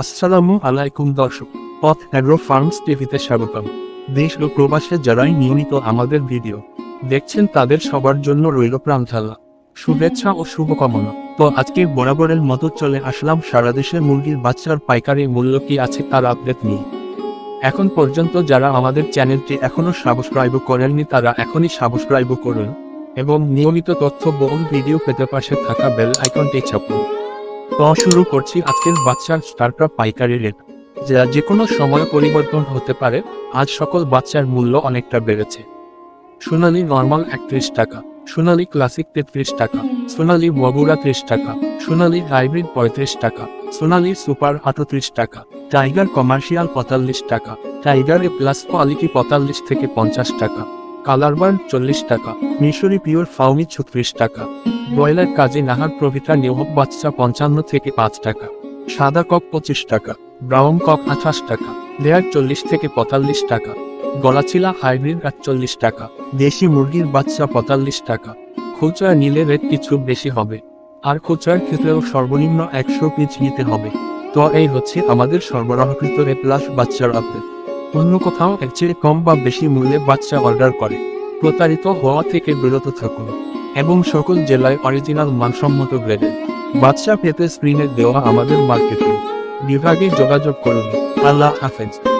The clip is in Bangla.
আসসালামু আলাইকুম দর্শক, পথ অ্যাগ্রো ফার্মস টিভিতে স্বাগতম। দেশ ও প্রবাসে যারাই নিয়মিত আমাদের ভিডিও দেখছেন তাদের সবার জন্য রইল প্রাণঢালা শুভেচ্ছা ও শুভকামনা। তো আজকে বরাবরের মতো চলে আসলাম সারা দেশে মুরগির বাচ্চার পাইকারি মূল্য কি আছে তার আপডেট নিয়ে। এখন পর্যন্ত যারা আমাদের চ্যানেলটি এখনও সাবস্ক্রাইব করেননি তারা এখনই সাবস্ক্রাইব করুন এবং নিয়মিত তথ্য বহুল ভিডিও পেতে পাশে থাকা বেল আইকনটি চাপুন। তো শুরু করছি আজকের বাচ্চার স্টার্টার পাইকারি রেট যা যে কোনো সময় পরিবর্তন হতে পারে, আজ সকল বাচ্চার মূল্য অনেকটা বেড়েছে। সোনালি নর্মাল একত্রিশ টাকা, সোনালি ক্লাসিক তেত্রিশ টাকা, সোনালি বগুড়া ত্রিশ টাকা, সোনালি হাইব্রিড পঁয়ত্রিশ টাকা, সোনালি সুপার আটত্রিশ টাকা টাইগার কমার্শিয়াল পঁয়তাল্লিশ টাকা টাইগার এ প্লাস কোয়ালিটি পঁয়তাল্লিশ থেকে পঞ্চাশ টাকা। কালারবার্ন চল্লিশ টাকা, মিশরি পিওর ফাউমি ছত্রিশ টাকা, ব্রয়লার কাজে নাহার প্রভৃতা নিয়মক বাচ্চা পঞ্চান্ন থেকে পাঁচ টাকা, সাদা কক পঁচিশ টাকা, ব্রাউন কক আঠাশ টাকা, লেয়ার চল্লিশ থেকে পঁয়তাল্লিশ টাকা, গলাচিলা হাইব্রিড আটচল্লিশ টাকা, দেশি মুরগির বাচ্চা পঁয়তাল্লিশ টাকা, খুচরা নিলে রেট কিছু বেশি হবে, আর খুচরার ক্ষেত্রেও সর্বনিম্ন একশো পিস নিতে হবে, তো এই হচ্ছে আমাদের সরবরাহকৃত এ প্লাস বাচ্চার আপডেট অন্য কোথাও এর চেয়ে কম বা বেশি মূল্যে বাচ্চা অর্ডার করে। প্রতারিত হওয়া থেকে বিরত থাকুন। এবং সকল জেলায় অরিজিনাল মানসম্মত গ্রেডের বাচ্চা পেতে স্ক্রিনে দেওয়া আমাদের মার্কেটিং বিভাগে যোগাযোগ করুন। আল্লাহ হাফেজ।